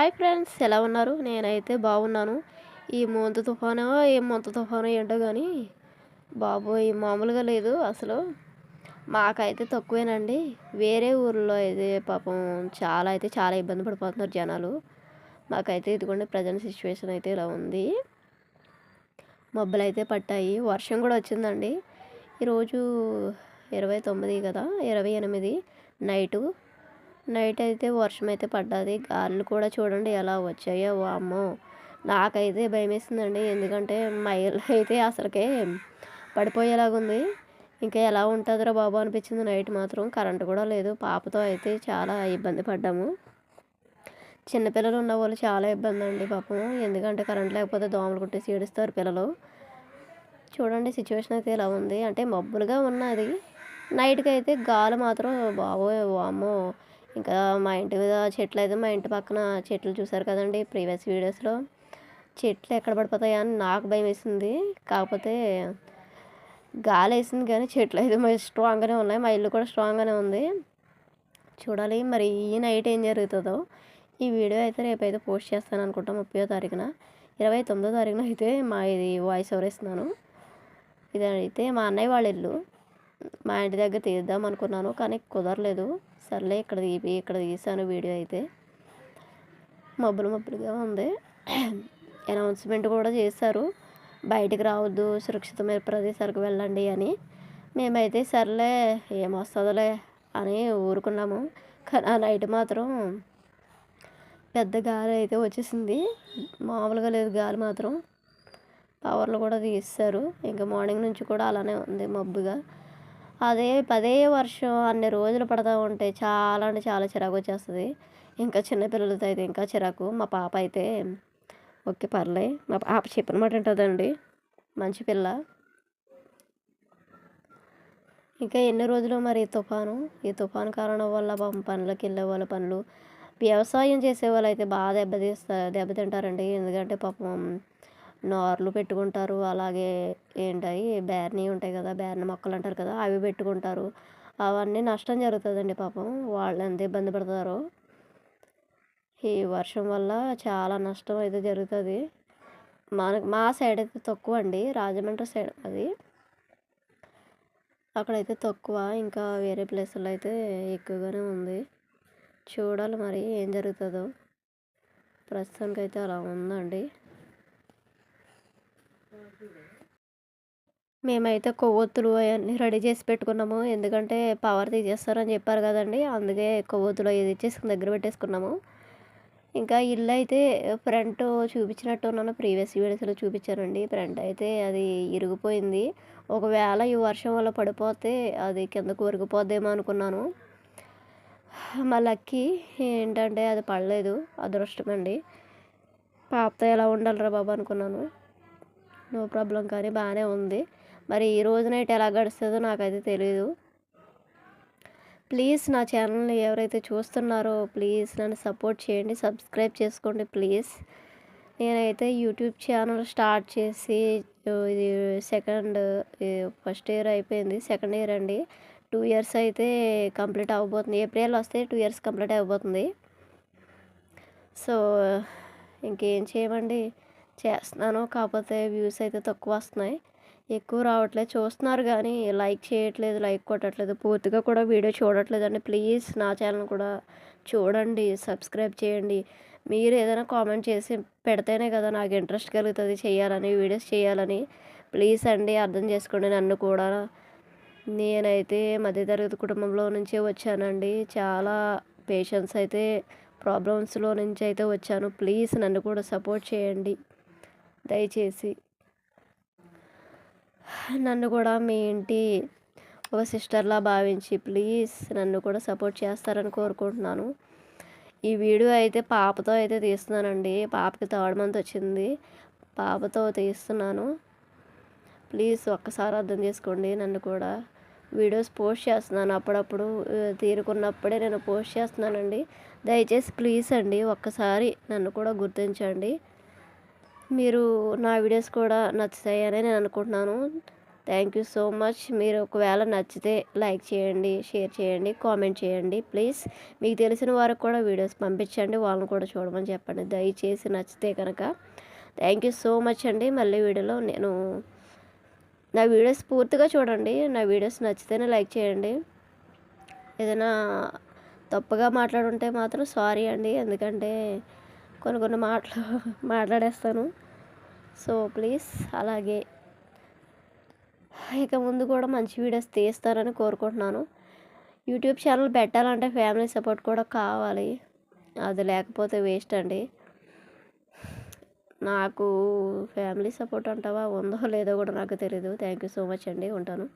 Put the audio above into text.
Hi friends ఎలా ఉన్నారు? నేనైతే బాగున్నాను. ఈ మొంత తుఫాను ఏ మొంత తుఫాను ఏంటో కానీ బాబోయ్ మామూలుగా లేదు అసలు. మాకైతే తక్కువేనండి. వేరే ఊర్లో అయితే పాపం చాలా అయితే చాలా ఇబ్బంది పడిపోతున్నారు జనాలు. మాకైతే ఇదిగోండి ప్రజెంట్ సిచ్యువేషన్ అయితే ఇలా ఉంది. మబ్బులు అయితే పట్టాయి. వర్షం కూడా వచ్చిందండి. ఈరోజు ఇరవై తొమ్మిది కదా ఇరవై ఎనిమిది నైటు. నైట్ అయితే వర్షం అయితే పడ్డది. గాలులు కూడా చూడండి ఎలా వచ్చాయో అమ్మో నాకైతే భయం వేసిందండి ఎందుకంటే మైలు అయితే అసలుకే పడిపోయేలాగుంది ఇంకా ఎలా ఉంటుందిరా బాబు అనిపించింది నైట్ మాత్రం. కరెంటు కూడా లేదు. పాపతో అయితే చాలా ఇబ్బంది పడ్డాము. చిన్నపిల్లలు ఉన్న వాళ్ళు చాలా ఇబ్బంది అండి పాపం. ఎందుకంటే కరెంట్ లేకపోతే దోమలు కుట్టేసి ఏడుస్తారు పిల్లలు. చూడండి సిచ్యువేషన్ అయితే ఇలా ఉంది. అంటే మబ్బులుగా ఉన్నది. నైట్కి అయితే గాలి మాత్రం బాబోయ్ అమ్మో ఇంకా మా ఇంటి మీద చెట్లు అయితే మా ఇంటి పక్కన చెట్లు చూసారు కదండి ప్రీవియస్ వీడియోస్లో. చెట్లు ఎక్కడ పడిపోతాయా అని నాకు భయం వేసింది. కాకపోతే గాలి వేసింది కానీ చెట్లు అయితే మరి స్ట్రాంగ్గానే ఉన్నాయి. మా ఇల్లు కూడా స్ట్రాంగ్గానే ఉంది. చూడాలి మరి ఈ నైట్ ఏం జరుగుతుందో. ఈ వీడియో అయితే రేపైతే పోస్ట్ చేస్తాను అనుకుంటాం ముప్పయో తారీఖున. ఇరవై తొమ్మిదో తారీఖున అయితే మా ఇది వాయిస్ ఓవర్ ఇస్తున్నాను. ఇది అయితే మా అన్నయ్య వాళ్ళ ఇల్లు. మా ఇంటి దగ్గర తీద్దాం అనుకున్నాను కానీ కుదరలేదు. సర్లే ఇక్కడ తీపి ఇక్కడ తీసాను వీడియో అయితే. మబ్బులు మబ్బులుగా ఉంది. అనౌన్స్మెంట్ కూడా చేశారు. బయటికి రావద్దు సురక్షితమైన ప్రదేశాలకు వెళ్ళండి అని. మేమైతే సర్లే ఏమొస్తుందిలే అని ఊరుకున్నాము. కానీ ఆ నైట్ మాత్రం పెద్ద గాలి అయితే వచ్చేసింది. మామూలుగా లేదు గాలి మాత్రం. పవర్లు కూడా తీస్తారు ఇంకా మార్నింగ్ నుంచి కూడా అలానే ఉంది మబ్బుగా. అదే పదే వర్షం అన్ని రోజులు పడతా ఉంటే చాలా అంటే చాలా చిరాకు వచ్చేస్తుంది. ఇంకా చిన్నపిల్లలతో అయితే ఇంకా చిరాకు. మా పాప అయితే ఓకే పర్లే. మా పాప చెప్పిన మాట ఉంటుందండి మంచి పిల్ల. ఇంకా ఎన్ని రోజులు మరి తుఫాను? ఈ తుఫాను కారణం వల్ల పాపం పనులకి వెళ్ళే వాళ్ళ పనులు వ్యవసాయం చేసే వాళ్ళు అయితే బాగా దెబ్బతీస్తారు దెబ్బతింటారండి ఎందుకంటే పాపం నార్లు పెట్టుకుంటారు. అలాగే ఏంటాయి? బేర్ని ఉంటాయి కదా బేర్ని మొక్కలు అంటారు కదా అవి పెట్టుకుంటారు. అవన్నీ నష్టం జరుగుతుందండి పాపం. వాళ్ళు ఎంత ఇబ్బంది పడతారో. ఈ వర్షం వల్ల చాలా నష్టం అయితే జరుగుతుంది. మన మా సైడ్ అయితే తక్కువ అండి. రాజమండ్రి సైడ్ అది. అక్కడైతే తక్కువ. ఇంకా వేరే ప్లేసుల్లో అయితే ఎక్కువగానే ఉంది. చూడాలి మరి ఏం జరుగుతుందో. ప్రస్తుతానికైతే అలా ఉందండి. మేమైతే కొవ్వొత్తులు అవన్నీ రెడీ చేసి పెట్టుకున్నాము. ఎందుకంటే పవర్ తీసేస్తారని చెప్పారు కదండి. అందుకే కొవ్వొత్తులు ఇది ఇచ్చేసి దగ్గర పెట్టేసుకున్నాము. ఇంకా ఇల్లు అయితే ఫ్రంట్ చూపించినట్టు ఉన్నాను. ప్రీవియస్ వీడియోస్లో చూపించానండి. ఫ్రంట్ అయితే అది ఇరిగిపోయింది. ఒకవేళ ఈ వర్షం వల్ల పడిపోతే అది కిందకు ఒరిగిపోద్దేమో అనుకున్నాను. మా లక్కీ ఏంటంటే అది పడలేదు. అదృష్టం అండి. పాపతో ఎలా ఉండాలిరా బాబు అనుకున్నాను. నో ప్రాబ్లం కానీ బాగానే ఉంది. మరి ఈ రోజు నైట్ ఎలా గడుస్తుందో నాకైతే తెలియదు ప్లీజ్ నా ఛానల్ని ఎవరైతే చూస్తున్నారో ప్లీజ్ నన్ను సపోర్ట్ చేయండి సబ్స్క్రైబ్ చేసుకోండి ప్లీజ్ నేనైతే యూట్యూబ్ ఛానల్ స్టార్ట్ చేసి ఇది సెకండ్ ఫస్ట్ ఇయర్ అయిపోయింది. సెకండ్ ఇయర్ అండి. టూ ఇయర్స్ అయితే కంప్లీట్ అవ్వబోతుంది. ఏప్రిల్ వస్తే టూ ఇయర్స్ కంప్లీట్ అయిపోతుంది. సో ఇంకేం చేయమండి? చేస్తున్నాను. కాకపోతే వ్యూస్ అయితే తక్కువ వస్తున్నాయి. ఎక్కువ రావట్లేదు. చూస్తున్నారు కానీ లైక్ చేయట్లేదు లైక్ కొట్టట్లేదు. పూర్తిగా కూడా వీడియో చూడట్లేదండి. ప్లీజ్ నా ఛానల్ కూడా చూడండి సబ్స్క్రైబ్ చేయండి. మీరు ఏదైనా కామెంట్ చేసి పెడితేనే కదా నాకు ఇంట్రెస్ట్ కలుగుతుంది చేయాలని వీడియోస్ చేయాలని. ప్లీజ్ అండి అర్థం చేసుకోండి నన్ను కూడా. నేనైతే మధ్యతరగతి కుటుంబంలో నుంచే వచ్చానండి. చాలా పేషెన్స్ అయితే ప్రాబ్లమ్స్లో నుంచి అయితే వచ్చాను. ప్లీజ్ నన్ను కూడా సపోర్ట్ చేయండి. దయచేసి నన్ను కూడా మీ ఇంటి ఒక సిస్టర్లా భావించి ప్లీజ్ నన్ను కూడా సపోర్ట్ చేస్తారని కోరుకుంటున్నాను. ఈ వీడియో అయితే పాపతో అయితే తీస్తున్నానండి. పాపకి థర్డ్ మంత్ వచ్చింది. పాపతో తీస్తున్నాను. ప్లీజ్ ఒక్కసారి అర్థం చేసుకోండి. నన్ను కూడా వీడియోస్ పోస్ట్ చేస్తున్నాను. అప్పుడప్పుడు తీరుకున్నప్పుడే నేను పోస్ట్ చేస్తున్నానండి. దయచేసి ప్లీజ్ అండి ఒక్కసారి నన్ను కూడా గుర్తించండి. మీరు నా వీడియోస్ కూడా నచ్చుతాయని నేను అనుకుంటున్నాను. థ్యాంక్ యూ సో మచ్ మీరు ఒకవేళ నచ్చితే లైక్ చేయండి షేర్ చేయండి కామెంట్ చేయండి ప్లీజ్ మీకు తెలిసిన వారికి కూడా వీడియోస్ పంపించండి వాళ్ళని కూడా చూడమని చెప్పండి. దయచేసి నచ్చితే కనుక. థ్యాంక్ యూ సో మచ్ అండి. మళ్ళీ వీడియోలో నేను నా వీడియోస్ పూర్తిగా చూడండి. నా వీడియోస్ నచ్చితేనే లైక్ చేయండి. ఏదైనా తప్పుగా మాట్లాడుంటే మాత్రం సారీ అండి. ఎందుకంటే కొన్ని కొన్ని మాటలు మాట్లాడేస్తాను. సో ప్లీజ్ అలాగే ఇక ముందు కూడా మంచి వీడియోస్ తీస్తారని కోరుకుంటున్నాను. యూట్యూబ్ ఛానల్ పెట్టాలంటే ఫ్యామిలీ సపోర్ట్ కూడా కావాలి. అది లేకపోతే వేస్ట్ అండి. నాకు ఫ్యామిలీ సపోర్ట్ అంటావా? ఉందో లేదో కూడా నాకు తెలీదు. థ్యాంక్ యూ సో మచ్ అండి. ఉంటాను.